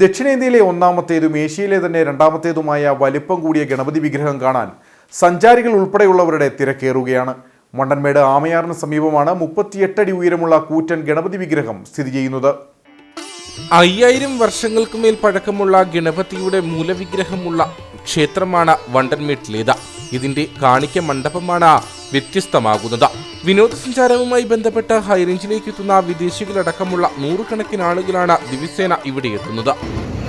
ദക്ഷിണേന്ത്യയിലെ ഒന്നാമത്തേതും ഏഷ്യയിലെ തന്നെ രണ്ടാമത്തേതുമായ വലിപ്പം കൂടിയ ഗണപതി വിഗ്രഹം കാണാൻ സഞ്ചാരികൾ ഉൾപ്പെടെയുള്ളവരുടെ തിരക്കേറുകയാണ്. മണ്ടൻമേട് ആമയാറിന് സമീപമാണ് മുപ്പത്തിയെട്ടടി ഉയരമുള്ള കൂറ്റൻ ഗണപതി വിഗ്രഹം സ്ഥിതി ചെയ്യുന്നത്. അയ്യായിരം വർഷങ്ങൾക്ക് മേൽ പഴക്കമുള്ള ഗണപതിയുടെ മൂലവിഗ്രഹമുള്ള ക്ഷേത്രമാണ് വണ്ടൻമേട്ടിലേത് ഇതിന്റെ കാണിക്ക മണ്ഡപമാണ് വ്യത്യസ്തമാകുന്നത്. വിനോദസഞ്ചാരവുമായി ബന്ധപ്പെട്ട് ഹൈറേഞ്ചിലേക്ക് എത്തുന്ന വിദേശികളടക്കമുള്ള നൂറുകണക്കിന് ആളുകളാണ് ദിവസേന ഇവിടെ എത്തുന്നത്.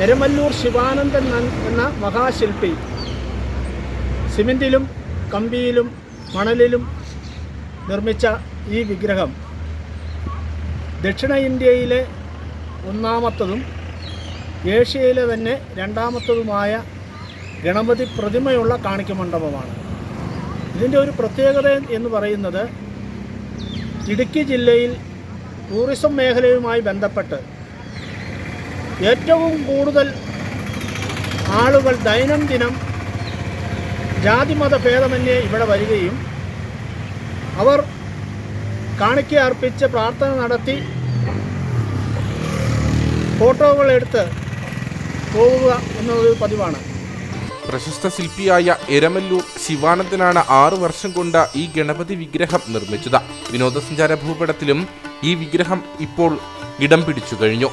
എരമല്ലൂർ ശിവാനന്ദൻ എന്ന മഹാശില്പി സിമെന്റിലും കമ്പിയിലും മണലിലും നിർമ്മിച്ച ഈ വിഗ്രഹം ദക്ഷിണ ഇന്ത്യയിലെ ഒന്നാമത്തതും ഏഷ്യയിലെ തന്നെ രണ്ടാമത്തതുമായ ഗണപതി പ്രതിമയുള്ള കാണിക്കമണ്ഡപമാണ് ഇതിന്റെ ഒരു പ്രത്യേകത എന്ന് പറയുന്നത് ഇടുക്കി ജില്ലയിൽ ടൂറിസം മേഖലയുമായി ബന്ധപ്പെട്ട് ഏറ്റവും കൂടുതൽ ആളുകൾ ദൈനംദിനം ജാതിമത ഭേദമന്യേ ഇവിടെ വരികയും അവർ കാണിക്ക അർപ്പിച്ച് പ്രാർത്ഥന നടത്തി ഫോട്ടോകൾ എടുത്ത് പോവുക എന്നുള്ളൊരു പതിവാണ്. പ്രശസ്ത ശില്പിയായ എരമല്ലൂർ ശിവാനന്ദനാണ് ആറു വർഷം കൊണ്ട് ഈ ഗണപതി വിഗ്രഹം നിർമ്മിച്ചത്. വിനോദസഞ്ചാര ഭൂപടത്തിലും ഈ വിഗ്രഹം ഇപ്പോൾ ഇടം പിടിച്ചു കഴിഞ്ഞു.